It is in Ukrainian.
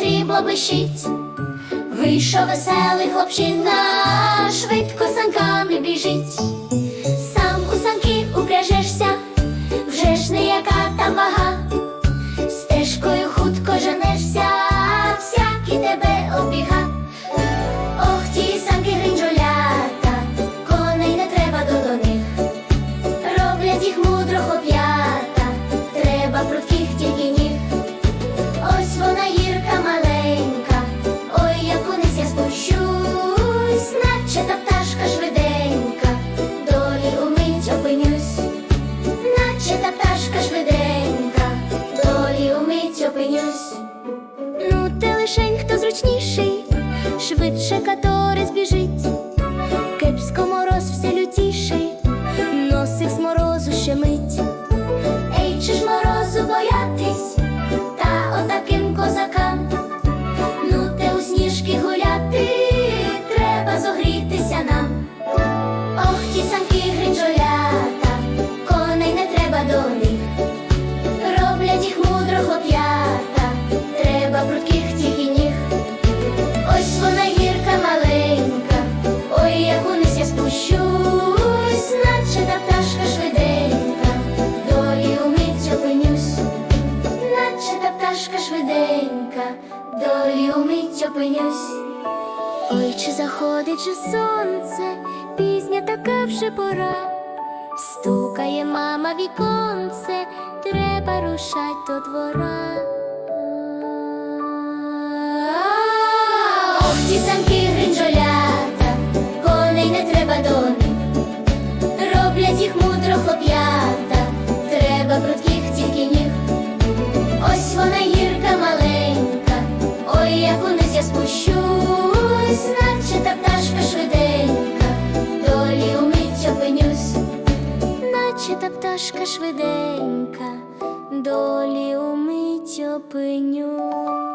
срібло блищить. Вийшов веселий хлопчина, швидко санками біжить. Сам у санки упряжешся, вже ж не яка там вага. Стежкою хутко женешся, всякі тебе обіга. Ох, ті санки гринджолята, коней не треба до них. Роблять їх мудро хлоп'ята, треба прудких умить опинюсь. Ну, те лишень хто зручніший, швидше катори збіжить. Кепсько мороз все лютіший, носик з морозу ще мить. Долі умить опинюсь. Ой, чи заходить же сонце, пізня така вже пора. Стукає мама віконце, треба рушать до двора. Ох, ті самки наче та пташка швиденька, долі умить опинюсь.